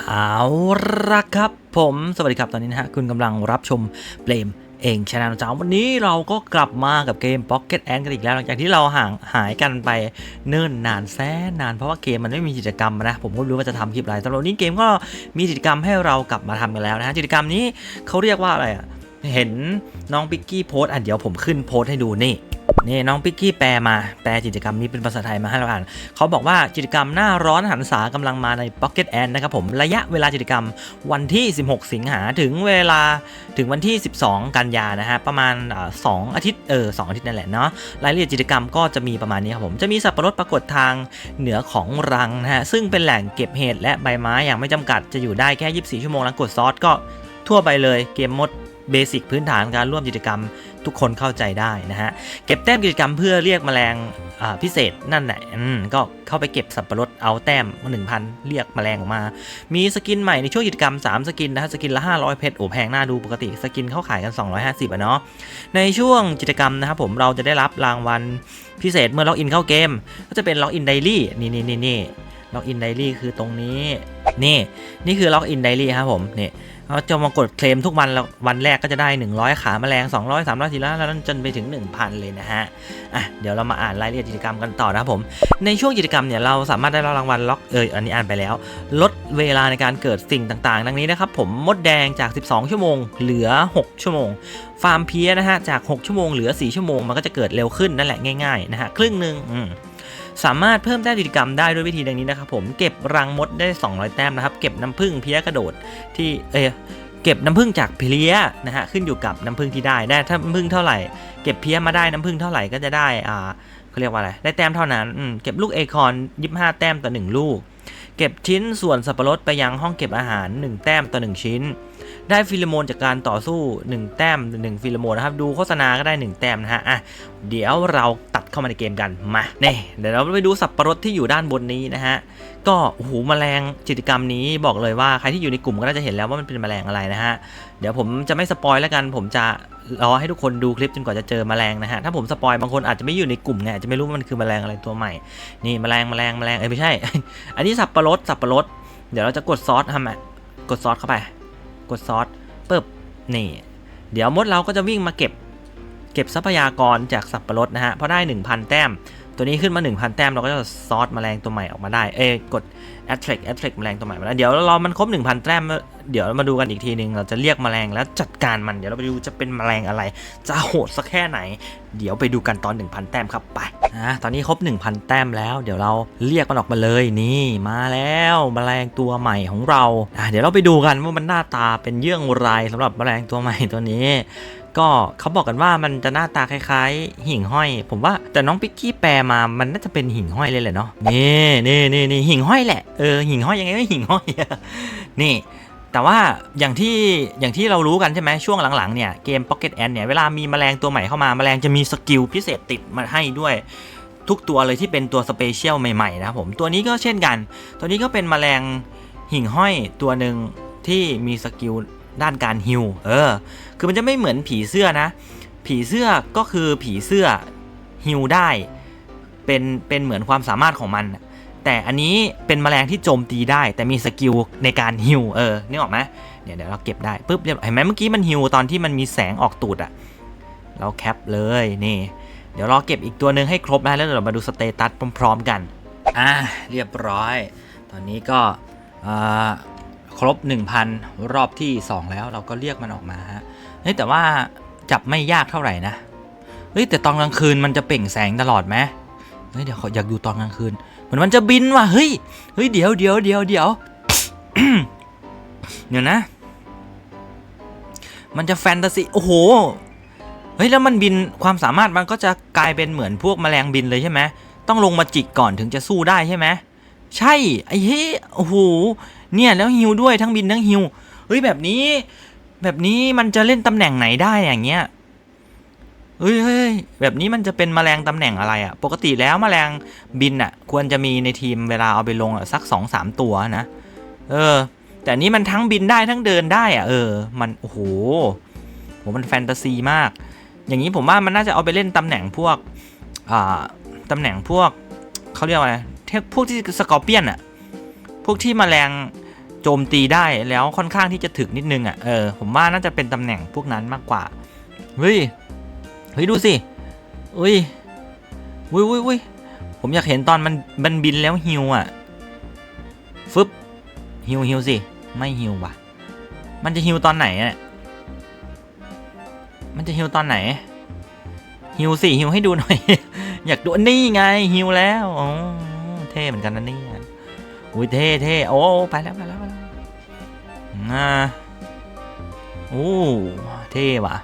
เอาละครับผมสวัสดีครับตอนนี้นะฮะคุณกำลังรับชมเปลมเองชนะจ้าวันนี้เราก็กลับมากับเกม Pocket Ant กันอีกแล้ว หลังจากที่เราห่างหายกันไปเนิ่นนานแสนนานเพราะว่าเกมมันไม่มีกิจกรรมนะผมก็รู้ว่าจะทำคลิปอะไรแต่วันนี้เกมก็มีกิจกรรมให้เรากลับมาทำกันแล้วนะฮะกิจกรรมนี้เขาเรียกว่าอะไรอะเห็นน้องปิกกี้โพสอะเดี๋ยวผมขึ้นโพสให้ดูนี่ นี่น้องปิกกี้แปลมา แปลกิจกรรมนี้เป็นภาษาไทยมาให้เราอ่าน เขาบอกว่ากิจกรรมหน้าร้อนหันษากำลังมาใน Pocket Ant นะครับผม ระยะเวลากิจกรรมวันที่ 16 สิงหาถึงเวลาถึงวันที่ 12 กันยานะฮะ ประมาณอ่าสองอาทิตย์เออสองอาทิตย์นั่นแหละเนาะ รายละเอียดกิจกรรมก็จะมีประมาณนี้ครับผม จะมีสับปะรดปรากฏทางเหนือของรังนะฮะ ซึ่งเป็นแหล่งเก็บเห็ดและใบไม้อย่างไม่จำกัด จะอยู่ได้แค่ 24 ชั่วโมงแล้วกดซอสก็ทั่วไปเลย เกมมดเบสิกพื้นฐานการร่วมกิจกรรม ทุกคนเข้าใจได้นะฮะ เก็บแต้มกิจกรรมเพื่อเรียกแมลงพิเศษนั่นแหละก็เข้าไปเก็บสับปะรดเอาแต้มหนึ่งพันเรียกแมลงออกมา มีสกินใหม่ในช่วงกิจกรรม 3 สกินนะฮะสกินละ 500 เพชรโอ้แพงหน่าดูปกติสกินเข้าขายกัน 250อะเนาะในช่วงกิจกรรมนะครับผมเราจะได้รับรางวัลพิเศษเมื่อล็อกอินเข้าเกม ก็จะเป็นล็อกอินไดรี่นี่นี่นี่นี่ล็อกอินไดรี่คือตรงนี้นี่นี่คือล็อกอินไดรี่ครับผมนี่ เราจะมากดเคลมทุกวันแล้ววันแรกก็จะได้ 100 ขาแมลง 200 300 400แล้วจนไปถึง 1,000 เลยนะฮะอะเดี๋ยวเรามาอ่านรายละเอียดกิจกรรมกันต่อนะครับผม ในช่วงกิจกรรมเนี่ยเราสามารถได้รับรางวัลล็อกเอออันนี้อ่านไปแล้ว ลดเวลาในการเกิดสิ่งต่างๆ ดังนี้นะครับผมมดแดงจาก 12 ชั่วโมง เหลือ 6 ชั่วโมง ฟาร์มเพียนะฮะจาก 6 ชั่วโมงเหลือ 4 ชั่วโมงมันก็จะเกิดเร็วขึ้นนั่นแหละง่ายๆนะฮะครึ่งหนึ่งอืม สามารถเพิ่มแต้มกิจกรรมได้ด้วยวิธีดังนี้นะครับผมเก็บรังมดได้ 200 แต้มนะครับ เก็บน้ำผึ้งเพี้ยกระโดดที่เออเก็บน้ำผึ้งจากเพี้ยนะฮะขึ้นอยู่กับน้ำผึ้งที่ได้ได้ถ้าน้ำผึ้งเท่าไหร่เก็บเพี้ยมาได้น้ำผึ้งเท่าไหร่ก็จะได้อ่าเขาเรียกว่าอะไรได้แต้มเท่านั้นเก็บลูกเอคอน25 แต้มต่อ1ลูก เก็บชิ้นส่วนสับปะรดไปยังห้องเก็บอาหาร 1 แต้มต่อ 1 ชิ้น ได้ฟิลโมนจากการต่อสู้ 1 แต้ม 1 ฟิลโมนนะครับ ดูโฆษณาก็ได้ 1 แต้มนะฮะอะเดี๋ยวเราตัดเข้ามาในเกมกันมาเนี่ยเดี๋ยวเราไปดูสับปะรดที่อยู่ด้านบนนี้นะฮะก็โอ้โหแมลงกิจกรรมนี้บอกเลยว่าใครที่อยู่ในกลุ่มก็น่าจะเห็นแล้วว่ามันเป็นแมลงอะไรนะฮะเดี๋ยวผมจะไม่สปอยแล้วกันผมจะรอให้ทุกคนดูคลิปจนกว่าจะเจอแมลงนะฮะ ถ้าผมสปอยบางคนอาจจะไม่อยู่ในกลุ่มไงอาจจะไม่รู้ว่ามันคือแมลงอะไรตัวใหม่ นี่แมลงแมลงแมลงเอ้ยไม่ใช่ อันนี้สับปะรดสับปะรด เดี๋ยวเราจะกดซอสทำอะกดซอสเข้าไป กดซอสปึ๊บนี่ เดี๋ยวมดเราก็จะวิ่งมาเก็บ เก็บทรัพยากรจากสับปะรดนะฮะพอได้ 1,000 แต้ม ตัวนี้ขึ้นมา 1,000 แต้มเราก็จะซอสแมลงตัวใหม่ออกมาได้ เอ้กด attract attract แมลงตัวใหม่มาแล้วเดี๋ยวรอมันครบ 1,000 แต้มแล้วเดี๋ยวมาดูกันอีกทีหนึง เราจะเรียกแมลงแล้วจัดการมัน เดี๋ยวเราไปดูจะเป็นแมลงอะไร จะโหดสักแค่ไหน เดี๋ยวไปดูกันตอน 1,000 แต้มครับไปอะตอนนี้ครบ 1,000 แต้มแล้วเดี๋ยวเราเรียกมันออกมาเลยนี่มาแล้วแมลงตัวใหม่ของเราเดี๋ยวเราไปดูกันว่ามันหน้าตาเป็นเยื่องไรสำหรับแมลงตัวใหม่ตัวนี้ ก็เขาบอกกันว่ามันจะหน้าตาคล้ายๆ หิ่งห้อย ผมว่าแต่น้องปิกกี้แปลมามันน่าจะเป็นหิ่งห้อยเลยแหละเนาะนี่นี่นี่นี่หิ่งห้อยแหละเออหิ่งห้อยยังไงก็หิ่งห้อยนี่แต่ว่าอย่างที่อย่างที่เรารู้กันใช่ไหมช่วงหลังๆเนี่ยเกม Pocket Ant เนี่ยเวลามีแมลงตัวใหม่เข้ามาแมลงจะมีสกิลพิเศษติดมาให้ด้วยทุกตัวเลยที่เป็นตัวสเปเชียลใหม่ๆนะครับผมตัวนี้ก็เช่นกัน ตัวนี้ก็เป็นแมลงหิ่งห้อยตัวหนึ่งที่มีสกิลด้านการฮิวเออ คือมันจะไม่เหมือนผีเสื้อนะ ผีเสื้อก็คือผีเสื้อฮิวได้เป็นเป็นเหมือนความสามารถของมัน แต่อันนี้เป็นแมลงที่โจมตีได้ แต่มีสกิลในการฮิวเออนึกออกไหมเดี๋ยวเดี๋ยวเราเก็บได้ปุ๊บเรียบเห็นไหมเมื่อกี้มันฮิวตอนที่มันมีแสงออกตูดอะเราแคปเลยนี่ เดี๋ยวรอเก็บอีกตัวหนึ่งให้ครบนะแล้วเดี๋ยวเรามาดูสเตตัสพร้อม ๆ กันอ่าเรียบร้อย ตอนนี้ก็อ่า รบ 1,000 รอบที่ 2 แล้วเราก็เรียกมันออกมาฮะเฮ้ยแต่ว่าจับไม่ยากเท่าไหร่นะเฮ้ยแต่ตอนกลางคืนมันจะเปล่งแสงตลอดไหมเฮ้ยเดี๋ยวขออยากดูตอนกลางคืนเหมือนมันจะบินว่ะเฮ้ยเฮ้ยเดี๋ยวเดี๋ยวเดี๋ยวเดี๋ยวเดี๋ยวนะ มันจะแฟนตาซีโอ้โหเฮ้ยแล้วมันบินความสามารถมันก็จะกลายเป็นเหมือนพวกแมลงบินเลยใช่ไหมต้องลงมาจิกก่อนถึงจะสู้ได้ใช่ไหมใช่ไอ้เฮ้ยโอ้โห เนี่ยแล้วฮิวด้วยทั้งบินทั้งฮิวเฮ้ยแบบนี้ แบบนี้มันจะเล่นตำแหน่งไหนได้อย่างเงี้ยเฮ้ยเฮ้ยแบบนี้มันจะเป็นแมลงตำแหน่งอะไรอะ่ะ ปกติแล้วแมลงบินอะ่ะ ควรจะมีในทีมเวลาเอาไปลงอะสักสองสามตัวนะ เออ แต่นี้มันทั้งบินได้ทั้งเดินได้อะ่ะ เออ มันโอ้โหโหมันแฟนตาซีมาก อย่างนี้ผมว่ามันน่าจะเอาไปเล่นตำแหน่งพวกอ่าตำแหน่งพวกเขาเรียกว่าอะไรพวกที่สกอร์เปียนอะพวกที่มแมลง โจมตีได้แล้วค่อนข้างที่จะถึกนิดนึงอะเออผมว่าน่าจะเป็นตำแหน่งพวกนั้นมากกว่าเฮ้ยเฮ้ยดูสิอุ้ยอุ้ยอุ้ยอุ้ยผมอยากเห็นตอนมันมันบินแล้วฮิวอะฟึบฮิวฮิวสิไม่ฮิวว่ะ มันจะฮิวตอนไหนอะมันจะฮิวตอนไหนฮิวสิฮิวให้ดูหน่อย อยากดูนี่ไงฮิวแล้วอ๋อเท่เหมือนกันนะเนี่ย อุ้ยเท่เท่โอ้ไปแล้วไปแล้วไปแล้วอ่าโอ้เท่ว่ะ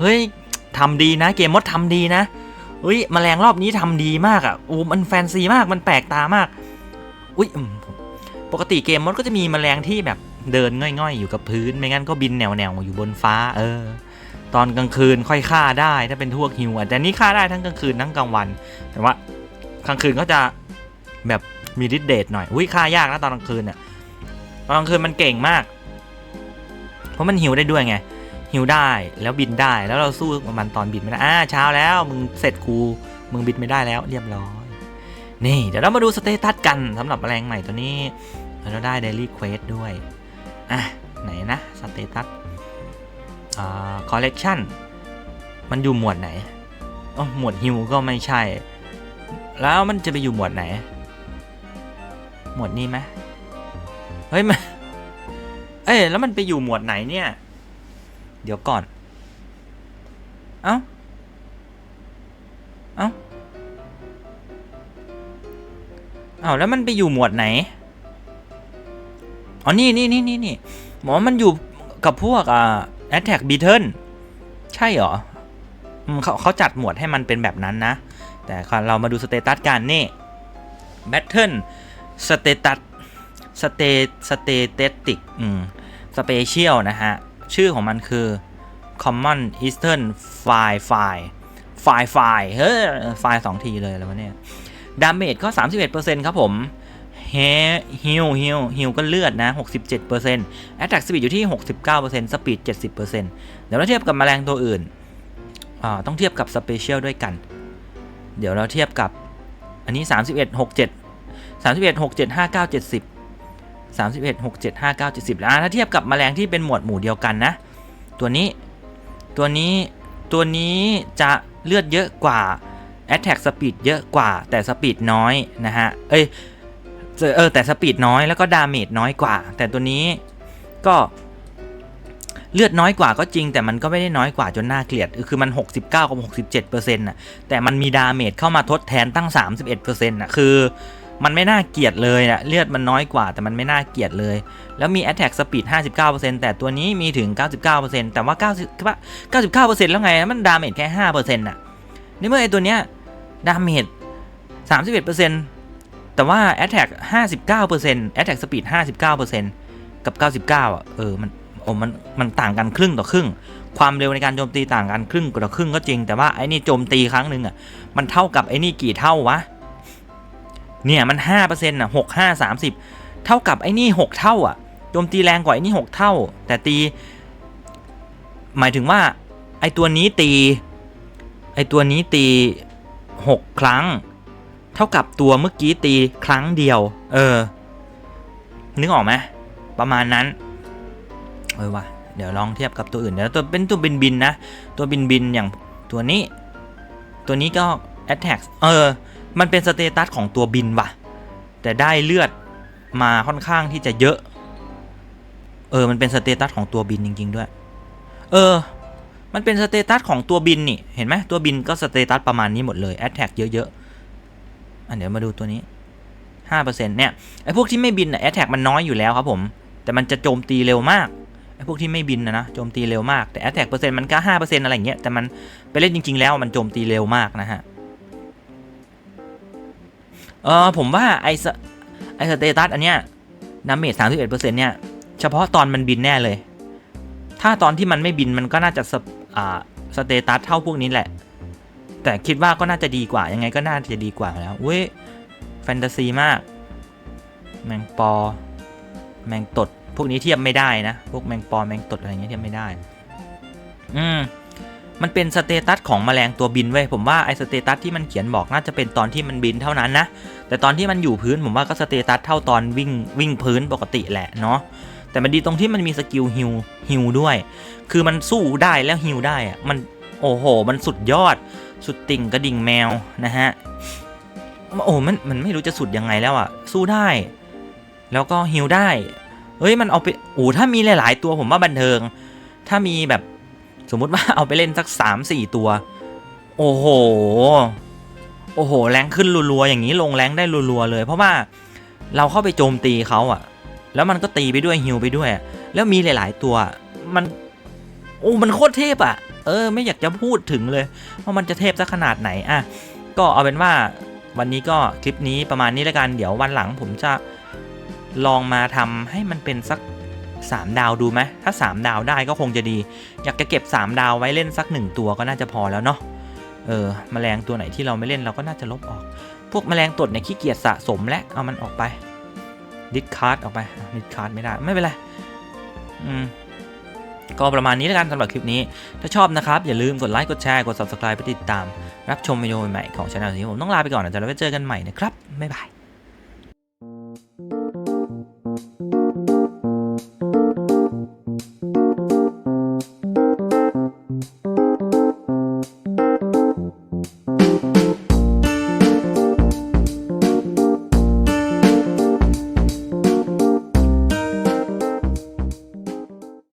เฮ้ยทำดีนะเกมมดทำดีนะเฮ้ยแมลงรอบนี้ทำดีมากอะโอ้มันแฟนซีมากมันแปลกตามาก อุ้ยปกติเกมมดก็จะมีแมลงที่แบบเดินง่อยๆ อยู่กับพื้นไม่งั้นก็บินแนวๆอยู่บนฟ้า เออ ตอนกลางคืนค่อยฆ่าได้ถ้าเป็นพวกฮิวอะแต่นี่ฆ่าได้ทั้งกลางคืนทั้งกลางวัน แต่ว่ากลางคืนก็จะแบบ มีฤทธิ์เดชหน่อย อุ้ยฆ่ายากนะตอนกลางคืนอะตอนกลางคืนมันเก่งมาก เพราะมันฮิวได้ด้วยไงฮิวได้แล้วบินได้แล้วเราสู้มันตอนบินไม่ได้อ่าเช้าแล้วมึงเสร็จกูมึงบินไม่ได้แล้วเรียบร้อยนี่ เดี๋ยวเรามาดูสเตตัสกันสำหรับแมลงใหม่ตัวนี้ เราได้เดลี่เควสด้วย อะ ไหนนะสเตตัสอ่าคอลเลกชันมันอยู่หมวดไหนอ๋อหมวดฮิวก็ไม่ใช่ แล้วมันจะไปอยู่หมวดไหน หมวดนี้ไหมเฮ้ยมันเอ้ยแล้วมันไปอยู่หมวดไหนเนี่ย เดี๋ยวก่อน เอ้า เอ้า เอ้าแล้วมันไปอยู่หมวดไหน อ๋อ นี่นี่นี่นี่นี่หมอมันอยู่กับพวกอ่า Attack Beatle ใช่เหรอเขาเขาจัดหมวดให้มันเป็นแบบนั้นนะ แต่เรามาดูสเตตัสกันนี่ Battle Status สเตสเตเตติกอืม Special นะฮะ ชื่อของมันคือ Common Eastern File File File File เฮ้ยไฟล์สองทีเลยแล้ววะเนี่ยดาเมจก็ 31%ครับผมเฮฮิลฮิลฮิลก็เลือดนะ 67% Attack Speed อยู่ที่ 69% Speed 70%เดี๋ยวเราเทียบกับแมลงตัวอื่นอ่าต้องเทียบกับ Special ด้วยกัน เดี๋ยวเราเทียบกับอันนี้ 31 67 31 67 59 70 31 67 59 70แล้วถ้าเทียบกับแมลงที่เป็นหมวดหมู่เดียวกันนะ ตัวนี้ตัวนี้ตัวนี้จะเลือดเยอะกว่า Attack Speed เยอะกว่า แต่ Speed น้อยนะฮะ เอ้ยเออแต่สปีดน้อยแล้วก็ดาเมจน้อยกว่า แต่ตัวนี้ก็เลือดน้อยกว่าก็จริง แต่มันก็ไม่ได้น้อยกว่าจนน่าเกลียด คือมัน 69กับ67เปอร์เซ็นต์น่ะแต่มันมีดาเมจเข้ามาทดแทนตั้ง 31เปอร์เซ็นต์น่ะคือ มันไม่น่าเกลียดเลยนะเลือดมันน้อยกว่าแต่มันไม่น่าเกลียดเลย แล้วมี Attack Speed 59%แต่ตัวนี้มีถึง 99%แต่ว่า90 99%แล้วไงมันดาเมจแค่5%น่ะในเมื่อไอตัวเนี้ยดาเมจ31%แต่ว่า Attack 59% Attack Speed 59%กับ 99อะเออมันโอ้มันมันต่างกันครึ่งต่อครึ่ง ความเร็วในการโจมตีต่างกันครึ่งต่อครึ่งก็จริง แต่ว่าไอ้นี่โจมตีครั้งหนึ่งอะมันเท่ากับไอ้นี่กี่เท่าวะ เนี่ยมัน5%อะ6 5 30 เท่ากับไอ้นี่ 6 เท่าอะโจมตีแรงกว่าไอ้นี่ 6 เท่า แต่ตี หมายถึงว่า ไอ้ตัวนี้ตี ไอ้ตัวนี้ตี 6 ครั้ง เท่ากับตัวเมื่อกี้ตีครั้งเดียว เออ นึกออกไหมประมาณนั้น เออว่ะเดี๋ยวลองเทียบกับตัวอื่นเดี๋ยวตัวเป็นตัวบินบินนะ ตัวบินบินอย่างตัวนี้ ตัวนี้ก็ attack เออ มันเป็นสเตตัสของตัวบินว่ะ แต่ได้เลือดมาค่อนข้างที่จะเยอะ เออ มันเป็นสเตตัสของตัวบินจริง ๆ ด้วย เออ มันเป็นสเตตัสของตัวบินนี่ เห็นไหมตัวบินก็สเตตัสประมาณนี้หมดเลย attack เยอะๆ อันเดี๋ยวมาดูตัวนี้5%เนี่ยไอ้พวกที่ไม่บินอะแอตแทกมันน้อยอยู่แล้วครับผม แต่มันจะโจมตีเร็วมากไอ้พวกที่ไม่บินนะนะโจมตีเร็วมากแต่แอตแทกเปอร์เซ็นต์มันก็5%อะไรอย่างเงี้ยแต่มันไปเล่นจริง ๆ แล้วมันโจมตีเร็วมากนะฮะ เออผมว่าไอสไอสเตตัสอันเนี้ยดาเมจ31%เนี่ย เฉพาะตอนมันบินแน่เลย ถ้าตอนที่มันไม่บินมันก็น่าจะสอ่าสเตตัสเท่าพวกนี้แหละ แต่คิดว่าก็น่าจะดีกว่า ยังไงก็น่าจะดีกว่าแล้วเว้ยแฟนตาซีมาก แมงปอ แมงตด พวกนี้เทียบไม่ได้นะ พวกแมงปอ แมงตดอะไรเงี้ยเทียบไม่ได้ อืม มันเป็นสเตตัสของแมลงตัวบินเว้ยผมว่าไอสเตตัสที่มันเขียนบอกน่าจะเป็นตอนที่มันบินเท่านั้นนะ แต่ตอนที่มันอยู่พื้นผมว่าก็สเตตัสเท่าตอนวิ่งวิ่งพื้นปกติแหละเนาะแต่มันดีตรงที่มันมีสกิลฮิวฮิวด้วย คือมันสู้ได้แล้วฮิวได้อะมันโอ้โห มันสุดยอด สุดติ่งกระดิ่งแมวนะฮะโอ้มันมันไม่รู้จะสุดยังไงแล้วอะสู้ได้ แล้วก็ฮิวได้เฮ้ยมันเอาไปโอ้ถ้ามีหลาย ๆ ตัวผมว่าบันเทิง ถ้ามีแบบ สมมุติว่าเอาไปเล่นสักสามสี่ตัว โอ้โห โอ้โห แรงขึ้นรัวๆอย่างนี้ลงแรงได้รัวๆเลย เพราะว่าเราเข้าไปโจมตีเขาอะแล้วมันก็ตีไปด้วยฮิวไปด้วย แล้วมีหลายๆตัว มัน โอ้มันโคตรเทพอะเออ ไม่อยากจะพูดถึงเลยว่ามันจะเทพสักขนาดไหนอะก็เอาเป็นว่าวันนี้ก็คลิปนี้ประมาณนี้แล้วกัน เดี๋ยววันหลังผมจะลองมาทำให้มันเป็นสัก 3 ดาวดูไหมถ้า 3 ดาวได้ก็คงจะดี อยากจะเก็บ 3 ดาวไว้เล่นสัก 1 ตัวก็น่าจะพอแล้วเนาะเออแมลงตัวไหนที่เราไม่เล่นเราก็น่าจะลบออก พวกแมลงตดเนี่ยขี้เกียจสะสมและเอามันออกไปดิสคาร์ดออกไปดิสคาร์ดไม่ได้ไม่เป็นไรอืมก็ประมาณนี้แล้วกันสำหรับคลิปนี้ ถ้าชอบนะครับ อย่าลืมกดไลค์กดแชร์กด subscribe ไปติดตาม รับชมวิดีโอใหม่ของช่องนี้ผมต้องลาไปก่อนนะจะแล้วไว้เจอกันใหม่นะครับบ๊ายบาย